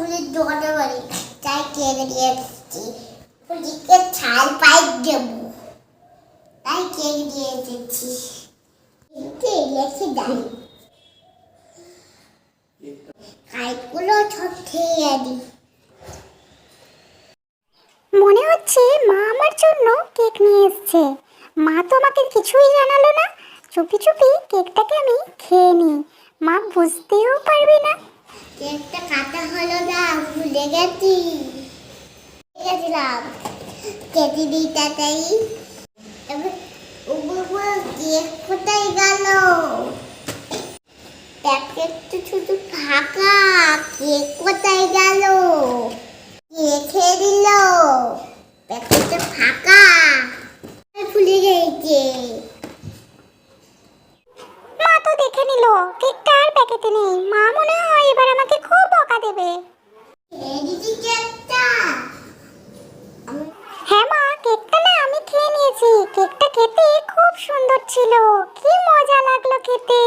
ফুলের দোকানে কেক দিয়ে এসেছি? ফুলিকে ছাল পাই দেবো। তাই কেক দিয়ে এসেছি? খেয়ে মনে হচ্ছে মা আমার জন্য কেক নিয়ে এসছে। মা তো আমাকে কিছুই জানালো না। চুপি চুপি কেকটাকে আমি খেয়ে নিই। মা বুঝতেও পারবে না ভুলে গেছি গেছিলাম কেটে দিই। কোথায় গেল? প্যাকেট তো শুধু ফাঁকা। কেক কোথায় গেল? কে খেয়ে দিল? প্যাকেটটা ফাঁকা। ভুলে গেছে? মা তো দেখে নিল, কেকটা কি মজা লাগল খেতে।